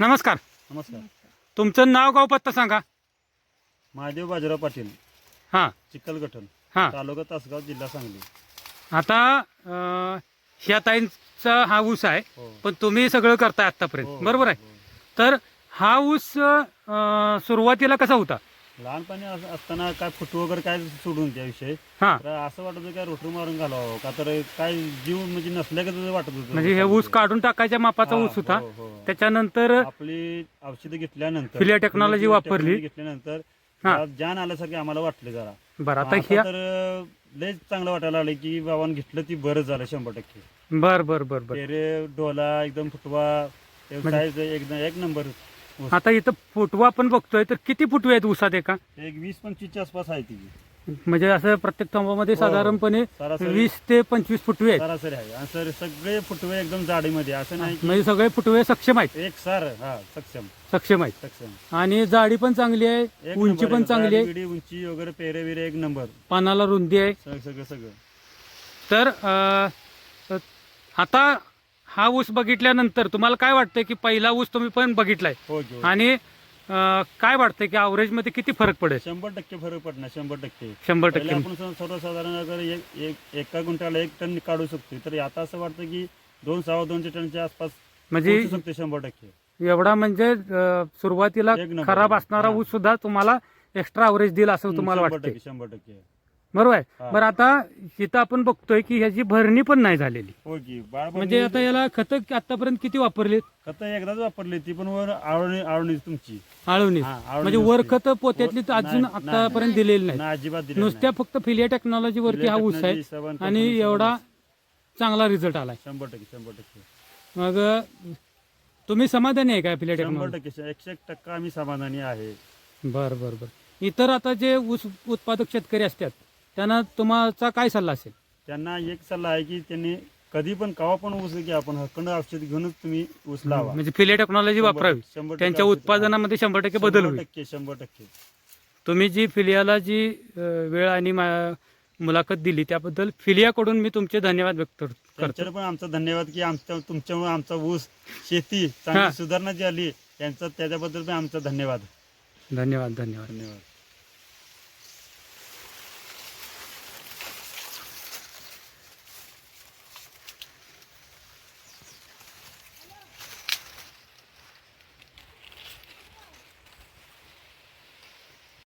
नमस्कार. नमस्कार. तुमचं नाव गाव पत्ता सांगा. महादेव बाजीराव पाटील. हां. चिखलगठण हां. तालुका तासगाव जिल्हा सांगली. आता अं, ह्या ताईंचा हा ऊस आहे हो. पण तुम्ही सगळं करताय आतापर्यंत हो, बरोबर आहे. हो. तर हा ऊस अं, सुरुवातीला कसा होता? लहानपणी अस- असताना काय फुटू वगैरे काय सोडून त्याविषयी हां तर असं वाटत होतं काय रोटर मारून घालावं का तर काय जीव म्हणजे नसल्याचं वाटत होतं म्हणजे हे ऊस काढून टाकायच्या मापाचा हा, ऊस होता हो, हो. त्याच्यानंतर आपली औषधं घेतल्यानंतर फिलिया टेक्नॉलॉजी फिलिया वापरली. घेतल्यानंतर हा. जरा जान आल्यासारखे आम्हाला वाटले जरा बरं आता आता ह्या तर अं, लयच चांगलं वाटायला लागलं की बाबांनी घेतलं ती बरं झालं शंभर टक्के बर बर बर बर डोला एकदम फुटवा म्हणजे- साईज एकदम एक नंबर. आता इथं फुटवा पण बघतोय तर किती फुटवे आहेत ऊसात एका? एक वीस पंचवीसच्या आसपास आहे ती म्हणजे असं प्रत्येक थंबामध्ये हो. साधारणपणे सरासरी. वीस ते पंचवीस फुटवे आहेत. सरासरी आहे. आणि सर सगळे फुटवे एकदम जाडीमध्ये. असं नाही की म्हणजे सगळे फुटवे सक्षम आहेत. एक सार हा सक्षम. सक्षम आहेत. सक्षम. आणि जाडी पण चांगली आहे एक उंची नंबर पण आहे. चांगली आहे. जाडी, बिडी, उंची वगैरे पेरे बिरे एक नंबर. पानाला रुंदी आहे. सगळं सगळं सगळं. तर अं, आता हा ऊस बघितल्यानंतर तुम्हाला काय वाटतंय की पहिला ऊस तुम्ही पण बघितलाय? हो की हो. आणि अं, काय वाटतंय की average मध्ये किती फरक पडेल? शंभर टक्के फरक पडणार शंभर टक्के. शंभर पहिले टक्के. आपण सर्वसाधारण अगर एक एक एका गुंठ्याला एक टन काढू शकतो तर आता असं वाटतं की दोन सहा दोनशे टनच्या आसपास म्हणजे पोहोचू शकते शंभर टक्के. एवढा म्हणजे अं, सुरुवातीला एक नंबर. खराब असणारा हा. ऊस सुद्धा तुम्हाला एक्स्ट्रा अवरेज देईल असं तुम्हाला शंभर वाटतंय. टक्के शंभर टक्के. बरोबर आहे? हा. बरं आता इथं आपण बघतोय की ह्याची भरणी पण नाही झालेली. हो की बाळ म्हणजे आता याला खतं आतापर्यंत किती वापरली खत एकदाच वापरली ती पण वर आवडणी आवडणी तुमची. आळवणी हा, आवडणी म्हणजे वर नसते. खत पोत्यातली तर अजून नाही, नाही, आतापर्यंत दिलेली नाही. अजिबात नुसत्या फक्त फिलिया टेक्नॉलॉजी वरती हा ऊस आहे आणि एवढा चांगला रिझल्ट आलाय. शंभर टक्के शंभर टक्के. मग तुम्ही समाधानी आहे का फिलिया शंभर टेक्नॉलॉजी टक्के एकशे एक टक्का आम्ही समाधानी आहे. बर बर बर. इतर आता जे ऊस उत्पादक शेतकरी असतात त्यांना तुम्हाला काय सल्ला असेल? त्यांना एक सल्ला आहे की त्यांनी कधी पण कवा पण ऊस घ्या आपण हक्कंड औषध घेऊनच तुम्ही ऊस लावा. म्हणजे फिलिया टेक्नॉलॉजी शंभर वापरावी. शंभर टक्के त्यांच्या औषध- उत्पादनामध्ये शंभर टक्के बदल शंभर होईल. टक्के शंभर टक्के. तुम्ही जी फिलियाला जी अं, वेळ आणि मा- मुलाखत दिली त्याबद्दल फिलियाकडून मी तुमचे धन्यवाद व्यक्त करतो. त्यांच्यावर पण आमचा धन्यवाद की आमच्या तुमच्यामुळे आमचा ऊस शेती हा. चांगली सुधारणा जी आली यांचा त्याच्याबद्दल पण आमचा धन्यवाद. धन्यवाद धन्यवाद. धन्यवाद.